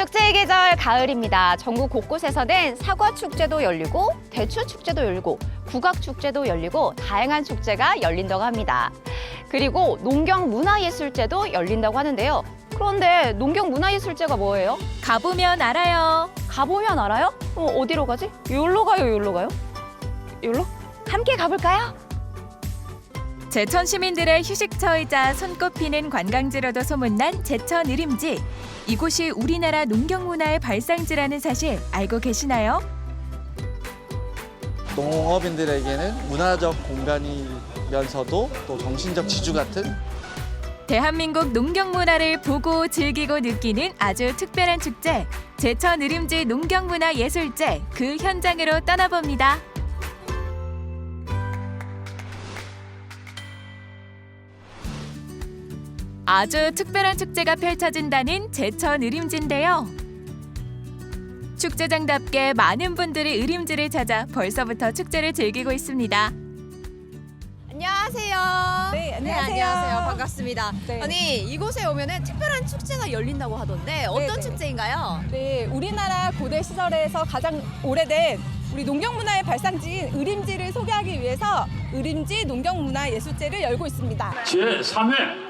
축제의 계절 가을입니다. 전국 곳곳에서는 사과 축제도 열리고 대추 축제도 열리고 국악 축제도 열리고 다양한 축제가 열린다고 합니다. 그리고 농경 문화예술제도 열린다고 하는데요. 그런데 농경 문화예술제가 뭐예요? 가보면 알아요. 가보면 알아요? 어, 어디로 가지? 여기로 가요, 여기로 가요? 여기로? 함께 가볼까요? 제천 시민들의 휴식처이자 손꼽히는 관광지로도 소문난 제천 의림지. 이곳이 우리나라 농경 문화의 발상지라는 사실 알고 계시나요? 농업인들에게는 문화적 공간이면서도 또 정신적 지주 같은 대한민국 농경 문화를 보고 즐기고 느끼는 아주 특별한 축제. 제천 의림지 농경 문화 예술제 그 현장으로 떠나봅니다. 아주 특별한 축제가 펼쳐진다는 제천 의림지인데요. 축제장답게 많은 분들이 의림지를 찾아 벌써부터 축제를 즐기고 있습니다. 안녕하세요. 네, 안녕하세요. 안녕하세요. 반갑습니다. 네. 아니, 이곳에 오면은 특별한 축제가 열린다고 하던데 어떤 네, 네. 축제인가요? 네, 우리나라 고대 시절에서 가장 오래된 우리 농경 문화의 발상지인 의림지를 소개하기 위해서 의림지 농경 문화 예술제를 열고 있습니다. 제3회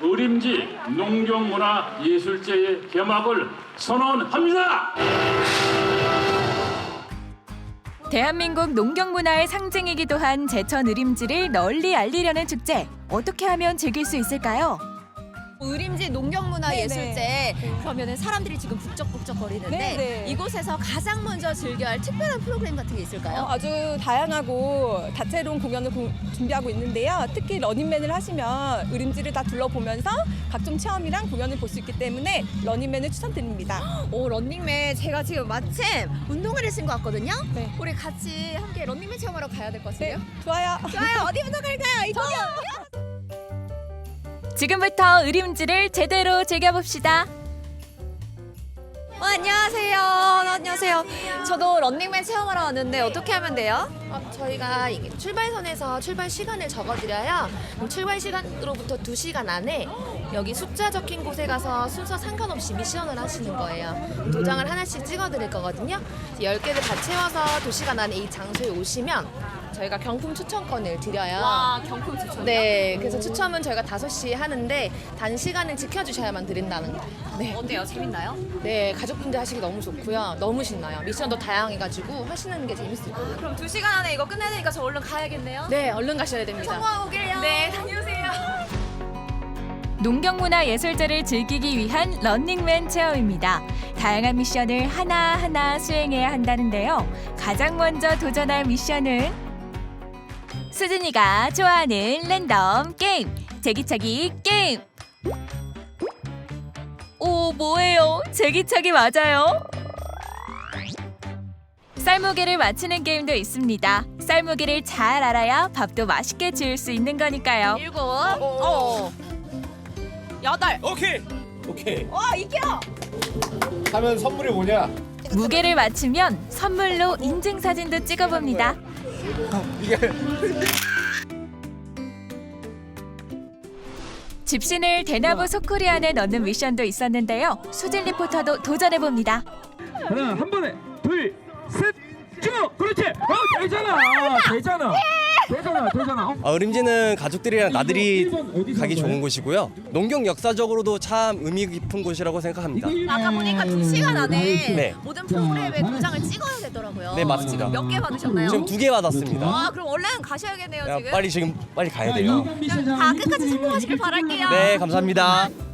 의림지 농경문화예술제의 개막을 선언합니다. 대한민국 농경 문화의 상징이기도 한 제천 의림지를 널리 알리려는 축제. 어떻게 하면 즐길 수 있을까요? 의림지 농경문화예술제 네, 그러면은 사람들이 지금 북적북적 거리는데 네, 네. 이곳에서 가장 먼저 즐겨야 할 특별한 프로그램 같은 게 있을까요? 어, 아주 다양하고 다채로운 공연을 고- 준비하고 있는데요. 특히 러닝맨을 하시면 의림지를 다 둘러보면서 각종 체험이랑 공연을 볼 수 있기 때문에 러닝맨을 추천드립니다. 오 런닝맨 제가 지금 마침 운동화를 신고 왔거든요. 네. 우리 같이 함께 런닝맨 체험하러 가야 될것 네, 같은데요. 좋아요. 좋아요. 어디부터 갈까요? 이쪽이요. 지금부터 의림지를 제대로 즐겨봅시다. 어, 안녕하세요. 안녕하세요. 저도 런닝맨 체험하러 왔는데 어떻게 하면 돼요? 어, 저희가 출발선에서 출발 시간을 적어드려요. 출발 시간으로부터 2시간 안에 여기 숫자 적힌 곳에 가서 순서 상관없이 미션을 하시는 거예요. 도장을 하나씩 찍어드릴 거거든요. 10개를 다 채워서 2시간 안에 이 장소에 오시면 저희가 경품 추천권을 드려요. 경품 추천. 네, 그래서 추첨은 저희가 5시에 하는데 단시간을 지켜주셔야만 드린다는 거. 네. 어때요? 재밌나요? 네, 가족분들 하시기 너무 좋고요. 너무 신나요. 미션도 다양해가지고 하시는 게 재밌을 거예요. 그럼 두 시간 안에 이거 끝내야 되니까 저 얼른 가야겠네요. 네, 얼른 가셔야 됩니다. 성공하고 오게요. 네, 다녀오세요. 농경 문화 예술제를 즐기기 위한 런닝맨 체험입니다. 다양한 미션을 하나하나 수행해야 한다는데요. 가장 먼저 도전할 미션은 수진이가 좋아하는 랜덤 게임, 제기차기 게임. 오, 뭐예요? 제기차기 맞아요. 쌀무게를 맞추는 게임도 있습니다. 쌀무게를 잘 알아야 밥도 맛있게 지을 수 있는 거니까요. 일곱, 어, 여덟. 오케이 오케이 와, 이겨. 하면 선물이 뭐냐 무게를 맞추면 선물로 인증 사진도 찍어봅니다. 이게 집신을 대나무 소쿠리 안에 넣는 미션도 있었는데요. 수진 리포터도 도전해 봅니다. 하나 한 번에 둘셋 쭉! 그렇지! 어 되잖아! 되잖아 되잖아 되잖아 어? 아, 의림지는 가족들이랑 나들이 가기? 좋은 곳이고요. 농경 역사적으로도 참 의미 깊은 곳이라고 생각합니다. 아까 보니까 두 시간 안에 네. 모든 프로그램에 도장을 찍어야 되더라고요. 네, 맞습니다. 몇 개 받으셨나요? 지금 두 개 받았습니다. 아, 그럼 얼른 가셔야겠네요, 야, 지금. 빨리 지금 빨리 가야 자, 돼요. 다 끝까지 성공하시길 바랄게요. 네, 감사합니다.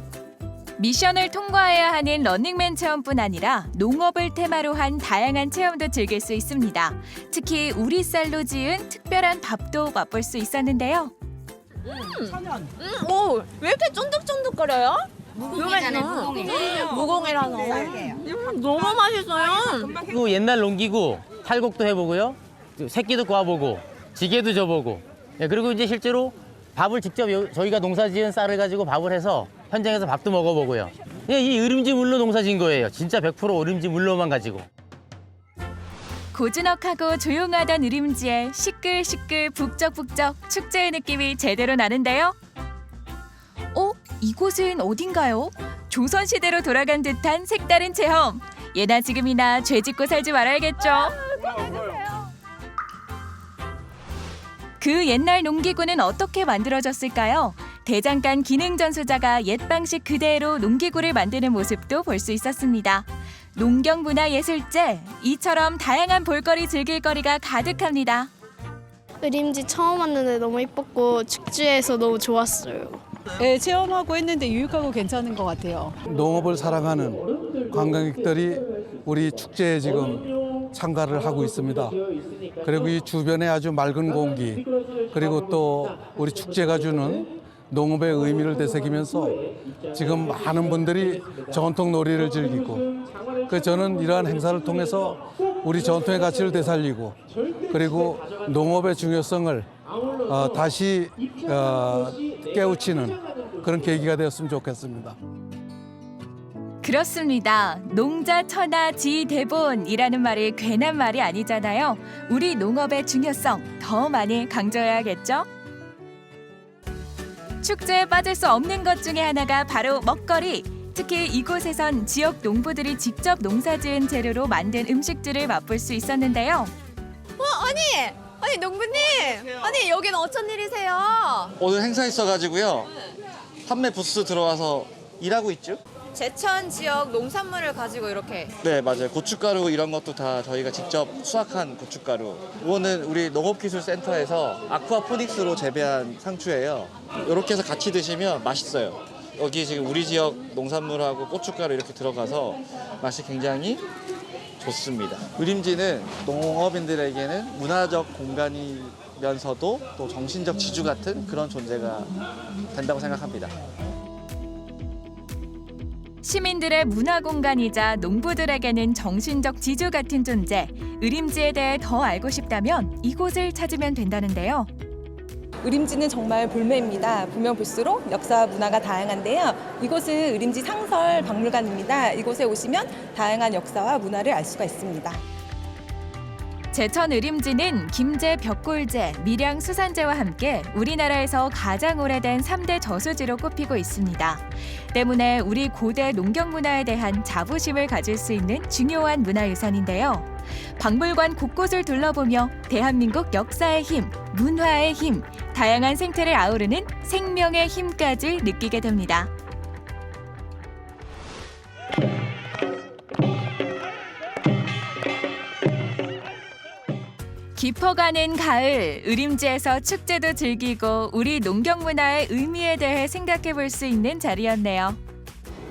미션을 통과해야 하는 런닝맨 체험뿐 아니라 농업을 테마로 한 다양한 체험도 즐길 수 있습니다. 특히 우리 쌀로 지은 특별한 밥도 맛볼 수 있었는데요. 오, 왜 이렇게 쫀득쫀득거려요? 무공이잖아요, 무공이. 무공이라서. 음, 너무 맛있어요. 그 옛날 농기구 탈곡도 해보고요. 또 새끼도 구워보고 지게도 져보고 예, 그리고 이제 실제로 밥을 직접 여- 저희가 농사지은 쌀을 가지고 밥을 해서 현장에서 밥도 먹어보고요. 예, 이 의림지 물로 농사 진 거예요. 진짜 100% 의림지 물로만 가지고. 고즈넉하고 조용하던 의림지에 시끌시끌 북적북적 축제의 느낌이 제대로 나는데요. 어? 이곳은 어딘가요? 조선시대로 돌아간 듯한 색다른 체험. 예나 지금이나 죄 짓고 살지 말아야겠죠. 그 옛날 농기구는 어떻게 만들어졌을까요? 대장간 기능 전수자가 옛 방식 그대로 농기구를 만드는 모습도 볼 수 있었습니다. 농경문화예술제 이처럼 다양한 볼거리 즐길거리가 가득합니다. 의림지 처음 왔는데 너무 이뻤고 축제에서 너무 좋았어요. 네, 체험하고 했는데 유익하고 괜찮은 것 같아요. 농업을 사랑하는 관광객들이 우리 축제에 지금 참가를 하고 있습니다. 그리고 이 주변에 아주 맑은 공기 그리고 또 우리 축제가 주는 농업의 의미를 되새기면서 지금 많은 분들이 전통 놀이를 즐기고 그 저는 이러한 행사를 통해서 우리 전통의 가치를 되살리고 그리고 농업의 중요성을 어, 다시 어, 깨우치는 그런 계기가 되었으면 좋겠습니다. 그렇습니다. 농자 천하 지 대본이라는 말이 괜한 말이 아니잖아요. 우리 농업의 중요성 더 많이 강조해야겠죠? 축제에 빠질 수 없는 것 중에 하나가 바로 먹거리. 특히 이곳에선 지역 농부들이 직접 농사지은 재료로 만든 음식들을 맛볼 수 있었는데요. 아니, 아니 농부님, 아니 여기는 어쩐 일이세요? 오늘 행사 있어가지고요. 판매 부스 들어와서 일하고 있죠? 제천 지역 농산물을 가지고 이렇게 네, 맞아요. 고춧가루 이런 것도 다 저희가 직접 수확한 고춧가루. 이거는 우리 농업기술센터에서 아쿠아포닉스로 재배한 상추예요. 이렇게 해서 같이 드시면 맛있어요. 여기 지금 우리 지역 농산물하고 고춧가루 이렇게 들어가서 맛이 굉장히 좋습니다. 의림지는 농업인들에게는 문화적 공간이면서도 또 정신적 지주 같은 그런 존재가 된다고 생각합니다. 시민들의 문화 공간이자 농부들에게는 정신적 지주 같은 존재. 의림지에 대해 더 알고 싶다면 이곳을 찾으면 된다는데요. 의림지는 정말 볼매입니다. 보면 볼수록 역사와 문화가 다양한데요. 이곳은 의림지 상설 박물관입니다. 이곳에 오시면 다양한 역사와 문화를 알 수가 있습니다. 제천 의림지는 김제 벽골제, 밀양 수산제와 함께 우리나라에서 가장 오래된 삼대 저수지로 꼽히고 있습니다. 때문에 우리 고대 농경 문화에 대한 자부심을 가질 수 있는 중요한 문화유산인데요. 박물관 곳곳을 둘러보며 대한민국 역사의 힘, 문화의 힘, 다양한 생태를 아우르는 생명의 힘까지 느끼게 됩니다. 깊어가는 가을, 의림지에서 축제도 즐기고 우리 농경 문화의 의미에 대해 생각해 볼 수 있는 자리였네요.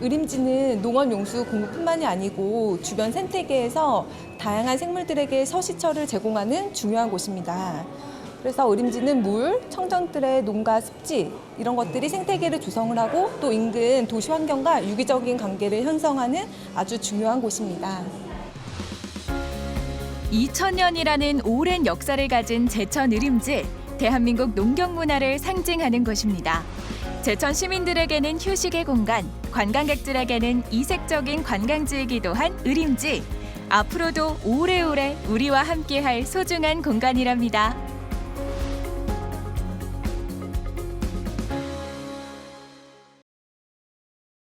의림지는 농업 용수 공급뿐만이 아니고 주변 생태계에서 다양한 생물들에게 서시처를 제공하는 중요한 곳입니다. 그래서 의림지는 물, 청정들의 농가 습지 이런 것들이 생태계를 조성을 하고 또 인근 도시 환경과 유기적인 관계를 형성하는 아주 중요한 곳입니다. 2000년이라는 오랜 역사를 가진 제천 의림지, 대한민국 농경 문화를 상징하는 곳입니다. 제천 시민들에게는 휴식의 공간, 관광객들에게는 이색적인 관광지이기도 한 의림지. 앞으로도 오래오래 우리와 함께할 소중한 공간이랍니다.